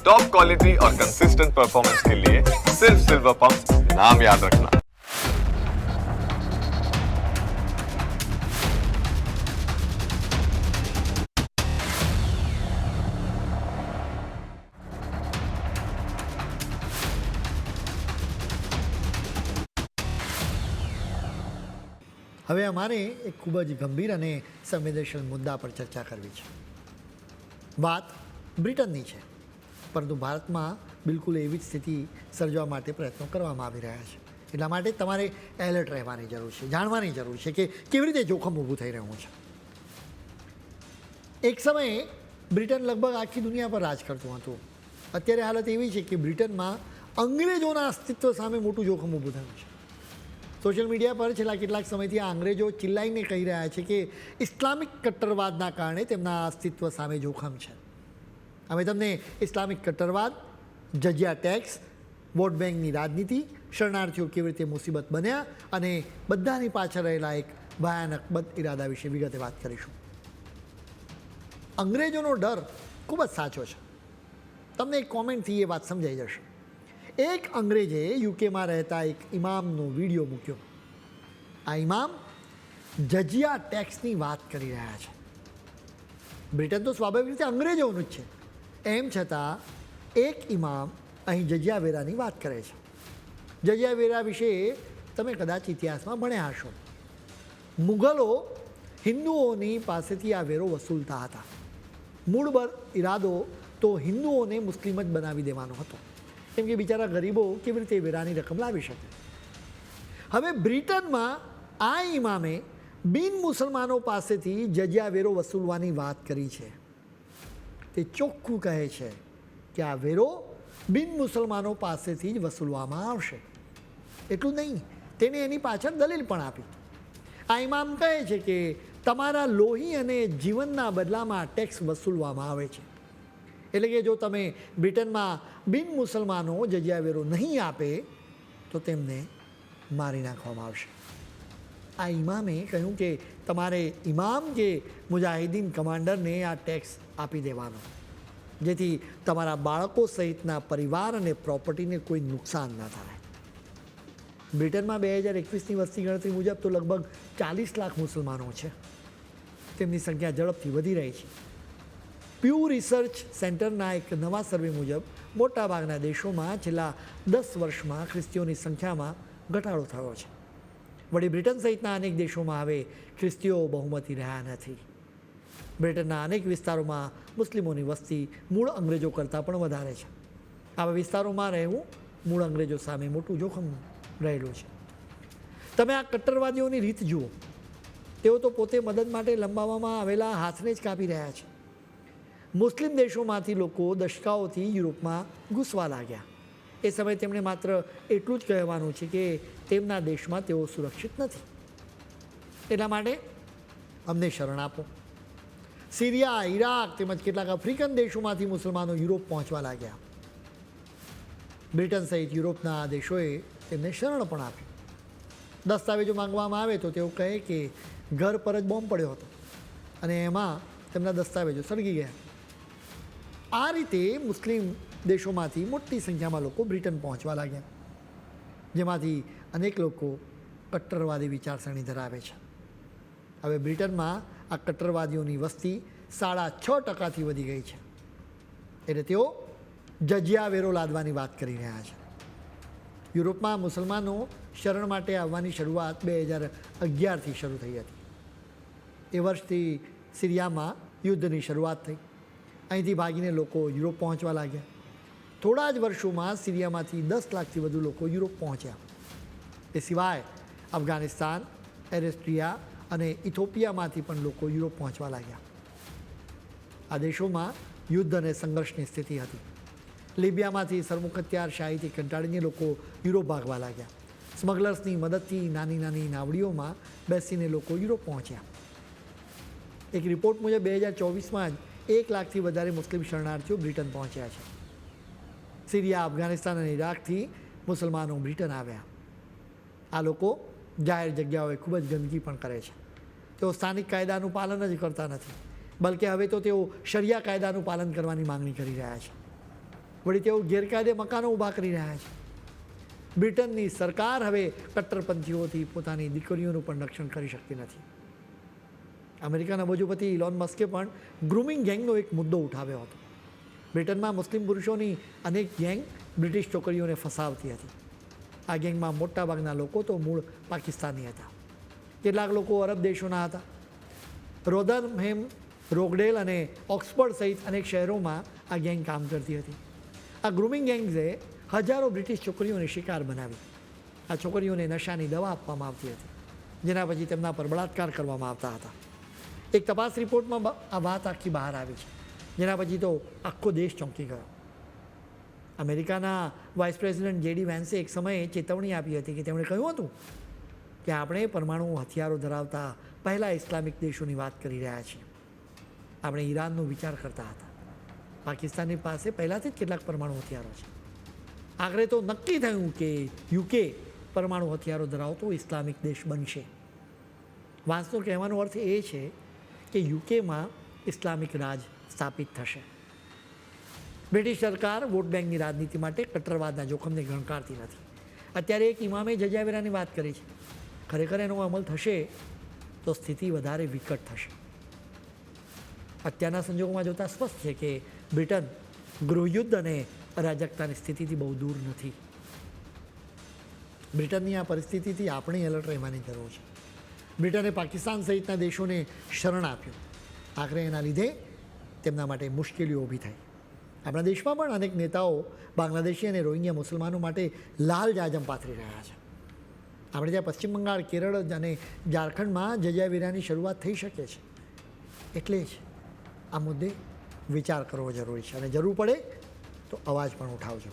Top quality और consistent performance के लिए सिर्फ सिल्वर पंप नाम याद रखना હવે અમારે એક ખૂબ જ ગંભીર અને સંવેદનશીલ મુદ્દા પર ચર્ચા કરવી છે વાત બ્રિટનની છે પરંતુ ભારતમાં બિલકુલ એવી જ સ્થિતિ સર્જવા માટે પ્રયત્નો કરવામાં આવી રહ્યા છે. એટલા માટે તમારે એલર્ટ રહેવાની જરૂર છે, જાણવાની જરૂર છે કે કેવી રીતે જોખમ ઊભું થઈ રહ્યું છે. એક સમયે બ્રિટન લગભગ આખી દુનિયા પર રાજ કરતું હતું. અત્યારે હાલત એવી છે કે બ્રિટનમાં અંગ્રેજોના અસ્તિત્વ સામે મોટું જોખમ ઊભું થયું છે. સોશિયલ મીડિયા પર છેલ્લા કેટલાક સમયથી આ અંગ્રેજો ચિલ્લાઈને કહી રહ્યા છે કે ઇસ્લામિક કટ્ટરવાદના કારણે તેમના અસ્તિત્વ સામે જોખમ છે. અમે તમને ઇસ્લામિક કટ્ટરવાદ, જજિયા ટેક્સ વોટ બેંકની રાજનીતિ, શરણાર્થીઓ કેવી રીતે મુસીબત બન્યા અને બધાની પાછળ રહેલા એક ભયાનક બદ ઇરાદા વિશે વિગતે વાત કરીશું. અંગ્રેજોનો ડર ખૂબ જ સાચો છે. તમને એક કોમેન્ટથી એ વાત સમજાઈ જશે. એક અંગ્રેજે યુકેમાં રહેતા એક ઇમામનો વીડિયો મૂક્યો. આ ઇમામ જજિયા ટેક્સની વાત કરી રહ્યા છે. બ્રિટન તો સ્વાભાવિક રીતે અંગ્રેજોનું જ છે. એમ છતાં, એક ઇમામ અહીં જજિયા વેરાની વાત કરે છે. જજિયાવેરા વિશે તમે કદાચ ઇતિહાસમાં ભણ્યા હશો. મુગલો હિન્દુઓની પાસેથી આ વેરો વસૂલતા હતા. મૂળ ઇરાદો તો હિન્દુઓને મુસ્લિમ જ બનાવી દેવાનો હતો. કેમ કે બિચારા ગરીબો કેવી રીતે વેરાની રકમ લાવી શકે? હવે બ્રિટનમાં આ ઇમામે બિન મુસલમાનો પાસેથી જજિયા વેરો વસૂલવાની વાત કરી છે. તે ચોખ્ખું કહે છે કે આ વેરો બિન મુસલમાનો પાસેથી જ વસૂલવામાં આવશે. એટલું નહીં તેને એની પાછળ દલીલ પણ આપી. આ ઇમામ કહે છે કે તમારા લોહી અને જીવનના બદલામાં ટેક્સ વસૂલવામાં આવે છે. એટલે કે જો તમે બ્રિટનમાં બિન મુસલમાનો જગ્યા વેરો નહીં આપે, તો તેમને મારી નાખવામાં આવશે. આ ઇમામે કહ્યું કે તમારે ઇમામ કે મુજાહિદીન કમાન્ડરને આ ટેક્સ આપી દેવાનો. જેથી તમારા બાળકો સહિતના પરિવાર અને પ્રોપર્ટીને કોઈ નુકસાન ન થાય. બ્રિટનમાં બે હજાર એકવીસની વસ્તી ગણતરી મુજબ તો લગભગ ચાલીસ લાખ મુસલમાનો છે. તેમની સંખ્યા ઝડપથી વધી રહી છે. પ્યુ રિસર્ચ સેન્ટરના એક નવા સર્વે મુજબ મોટાભાગના દેશોમાં છેલ્લા દસ વર્ષમાં ખ્રિસ્તીઓની સંખ્યામાં ઘટાડો થયો છે. વળી બ્રિટન સહિતના અનેક દેશોમાં હવે ખ્રિસ્તીઓ બહુમતી રહ્યા નથી. બ્રિટનના અનેક વિસ્તારોમાં મુસ્લિમોની વસ્તી મૂળ અંગ્રેજો કરતાં પણ વધારે છે. આવા વિસ્તારોમાં રહેવું મૂળ અંગ્રેજો સામે મોટું જોખમ રહેલું છે. તમે આ કટ્ટરવાદીઓની રીત જુઓ. તેઓ તો પોતે મદદ માટે લંબાવવામાં આવેલા હાથને જ કાપી રહ્યા છે. મુસ્લિમ દેશોમાંથી લોકો દશકાઓથી યુરોપમાં ઘૂસવા લાગ્યા. એ સમયે તેમણે માત્ર એટલું જ કહેવાનું છે કે તેમના દેશમાં તેઓ સુરક્ષિત નથી. એટલા માટે અમને શરણ આપો. સિરિયા ઈરાક તેમજ કેટલાક આફ્રિકન દેશોમાંથી મુસલમાનો યુરોપ પહોંચવા લાગ્યા. બ્રિટન સહિત યુરોપના દેશોએ તેમને શરણ પણ આપી દસ્તાવેજો માંગવામાં આવે તો તેઓ કહે કે ઘર પર જ બોમ્બ પડ્યો હતો અને એમાં તેમના દસ્તાવેજો સળગી ગયા. આ રીતે મુસ્લિમ દેશોમાંથી મોટી સંખ્યામાં લોકો બ્રિટન પહોંચવા લાગ્યા, જેમાંથી અનેક લોકો કટ્ટરવાદી વિચારસરણી ધરાવે છે. હવે બ્રિટનમાં આ કટ્ટરવાદીઓની વસ્તી સાડા છ ટકાથી વધી ગઈ છે. એટલે તેઓ જજિયા વેરો લાદવાની વાત કરી રહ્યા છે. યુરોપમાં મુસલમાનો શરણ માટે આવવાની શરૂઆત બે હજાર અગિયારથી શરૂ થઈ હતી. એ વર્ષથી સિરિયામાં યુદ્ધની શરૂઆત થઈ. અહીંથી ભાગીને લોકો યુરોપ પહોંચવા લાગ્યા. થોડા જ વર્ષોમાં સિરિયામાંથી દસ લાખથી વધુ લોકો યુરોપ પહોંચ્યા. એ સિવાય અફઘાનિસ્તાન, એરેસ્ટ્રિયા અને ઇથોપિયામાંથી પણ લોકો યુરોપ પહોંચવા લાગ્યા. આ દેશોમાં યુદ્ધ અને સંઘર્ષની સ્થિતિ હતી. લિબિયામાંથી સરમુખત્યાર શાહીથી કંટાળીને લોકો યુરોપ ભાગવા લાગ્યા. સ્મગલર્સની મદદથી નાની નાની નાવડીઓમાં બેસીને લોકો યુરોપ પહોંચ્યા. એક રિપોર્ટ મુજબ બે હજાર ચોવીસમાં જ એક લાખથી વધારે મુસ્લિમ શરણાર્થીઓ બ્રિટન પહોંચ્યા છે. સિરિયા, અફઘાનિસ્તાન અને ઇરાકથી મુસલમાનો બ્રિટન આવ્યા. આ લોકો જાહેર જગ્યાઓએ ખૂબ જ ગંદકી પણ કરે છે. તેઓ સ્થાનિક કાયદાનું પાલન જ કરતા નથી. બલકે હવે તો તેઓ શરિયા કાયદાનું પાલન કરવાની માંગણી કરી રહ્યા છે. વળી તેઓ ગેરકાયદે મકાનો ઊભા કરી રહ્યા છે. બ્રિટનની સરકાર હવે કટ્ટરપંથીઓથી પોતાની દીકરીઓનું પણ રક્ષણ કરી શકતી નથી. અમેરિકાના બજુપતિ ઇલોન મસ્કે પણ ગ્રુમિંગ ગેંગનો એક મુદ્દો ઉઠાવ્યો હતો. બ્રિટનમાં મુસ્લિમ પુરુષોની અનેક ગેંગ બ્રિટિશ છોકરીઓને ફસાવતી હતી. આ ગેંગમાં મોટાભાગના લોકો તો મૂળ પાકિસ્તાની હતા. કેટલાક લોકો અરબ દેશોના હતા. રોદરહેમ રોગડેલ અને ઓક્સફર્ડ સહિત અનેક શહેરોમાં આ ગેંગ કામ કરતી હતી. આ ગ્રુમિંગ ગેંગ્સે હજારો બ્રિટિશ છોકરીઓને શિકાર બનાવી. આ છોકરીઓને નશાની દવા આપવામાં આવતી હતી, જેના પછી તેમના પર બળાત્કાર કરવામાં આવતા હતા. એક તપાસ રિપોર્ટમાં આ વાત આખી બહાર આવી છે, જેના પછી તો આખો દેશ ચોંકી ગયો. અમેરિકાના વાઇસ પ્રેસિડેન્ટ જેડી વેન્સે એક સમયે ચેતવણી આપી હતી કે તેમણે કહ્યું હતું કે આપણે પરમાણુ હથિયારો ધરાવતા પહેલાં ઇસ્લામિક દેશોની વાત કરી રહ્યા છીએ. આપણે ઈરાનનો વિચાર કરતા હતા. પાકિસ્તાનની પાસે પહેલાંથી જ કેટલાક પરમાણુ હથિયારો છે. આખરે તો નક્કી થયું કે યુકે પરમાણુ હથિયારો ધરાવતો ઇસ્લામિક દેશ બનશે. વાંસનો કહેવાનો અર્થ એ છે કે યુકેમાં ઇસ્લામિક રાજ સ્થાપિત થશે. બ્રિટિશ સરકાર વોટ બેંકની રાજનીતિ માટે કટ્ટરવાદના જોખમને ગણકારતી નથી. અત્યારે એક ઇમામે જજાવેરાની વાત કરી છે. ખરેખર એનો અમલ થશે તો સ્થિતિ વધારે વિકટ થશે. અત્યારના સંજોગોમાં જોતાં સ્પષ્ટ છે કે બ્રિટન ગૃહયુદ્ધ અને અરાજકતાની સ્થિતિથી બહુ દૂર નથી. બ્રિટનની આ પરિસ્થિતિથી આપણે એલર્ટ રહેવાની જરૂર છે. બ્રિટને પાકિસ્તાન સહિતના દેશોને શરણ આપ્યું. આખરે એના લીધે તેમના માટે મુશ્કેલીઓ ઊભી થઈ. આપણા દેશમાં પણ અનેક નેતાઓ બાંગ્લાદેશી અને રોહિંગ્યા મુસલમાનો માટે લાલ જાજમ પાથરી રહ્યા છે. આપણે ત્યાં પશ્ચિમ બંગાળ, કેરળ અને ઝારખંડમાં જજાવીરાની શરૂઆત થઈ શકે છે. એટલે જ આ મુદ્દે વિચાર કરવો જરૂરી છે અને જરૂર પડે તો અવાજ પણ ઉઠાવજો.